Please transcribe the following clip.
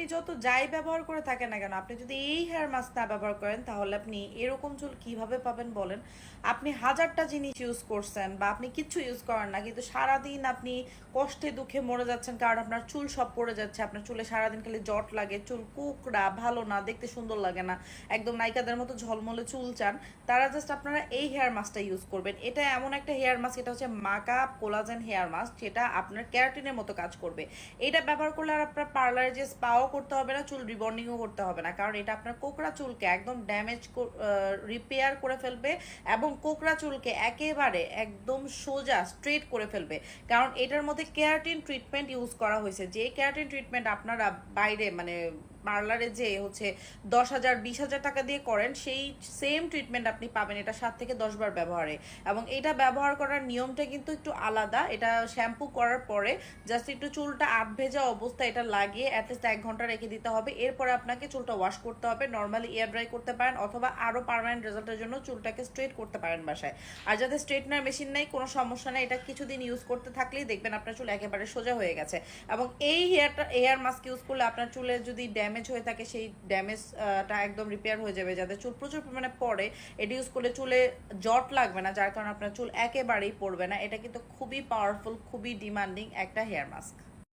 আপনি যত যাই ব্যবহার করে থাকেন না কেন, আপনি যদি এই হেয়ার মাস্ক না ব্যবহার করেন, তাহলে আপনি এরকম চুল কীভাবে পাবেন বলেন? আপনি হাজারটা জিনিস ইউজ করছেন বা আপনি কিচ্ছু ইউজ করেন না, কিন্তু সারাদিন আপনি কষ্টে দুঃখে মরে যাচ্ছেন কারণ আপনার চুল সব পড়ে যাচ্ছে, আপনার চুলে সারাদিন খালি জট লাগে, চুল কুকড়া, ভালো না, দেখতে সুন্দর লাগে না, একদম নায়িকাদের মতো ঝলমলে চুল চান, তারা জাস্ট আপনারা এই হেয়ার মাস্কটা ইউজ করবেন। এটা এমন একটা হেয়ার মাস্ক এটা হচ্ছে মাকা কোলাজেন হেয়ার মাস্ক যেটা আপনার ক্যারাটিনের মতো কাজ করবে। এটা ব্যবহার করলে আর আপনার পার্লারে যে স্পাও করতে হবে না, চুল রিবন্ডিংও করতে হবে না। কারণ এটা আপনার কোকড়া চুলকে একদম ড্যামেজ রিপেয়ার করে ফেলবে এবং কোকড়া চুলকে একেবারে একদম সোজা স্ট্রেট করে ফেলবে। কারণ এটার মধ্যে কেয়ারটিন ট্রিটমেন্ট ইউজ করা হয়েছে। যে কেয়ারটিন ট্রিটমেন্ট আপনারা বাইরে মানে পার্লারে যে হচ্ছে দশ হাজার, বিশ হাজার টাকা দিয়ে করেন, সেই সেম ট্রিটমেন্ট আপনি পাবেন। এটা সাত থেকে দশ বার ব্যবহারে। এবং এটা ব্যবহার করার নিয়মটা কিন্তু একটু আলাদা। এটা শ্যাম্পু করার পরে জাস্ট একটু চুলটা আধ ভেজা অবস্থা এটা লাগিয়ে অ্যাটলিস্ট এক ঘণ্টা রেখে দিতে হবে। এরপরে আপনাকে চুলটা ওয়াশ করতে হবে। নর্মালি এয়ার ড্রাই করতে পারেন অথবা আরও পার্মানেন্ট রেজাল্টের জন্য চুলটাকে স্ট্রেট করতে পারেন বাসায়। আর যাদের স্ট্রেটনার মেশিন নেই, কোনো সমস্যা নেই। এটা কিছুদিন ইউজ করতে থাকলেই দেখবেন আপনার চুল একেবারে সোজা হয়ে গেছে। এবং এই হেয়ারটা হেয়ার মাস্ক ইউজ করলে আপনার চুলের যদি ড্যামেজ হয়ে থাকে, সেই ড্যামেজটা একদম রিপেয়ার হয়ে যাবে যাদের চুল প্রচুর পরিমাণে পড়ে। এটি ইউজ করলে চুলে জট লাগবে না, যার কারণে আপনার চুল একেবারেই পড়বে না। এটা কিন্তু খুবই পাওয়ারফুল খুবই ডিমান্ডিং একটা হেয়ার মাস্ক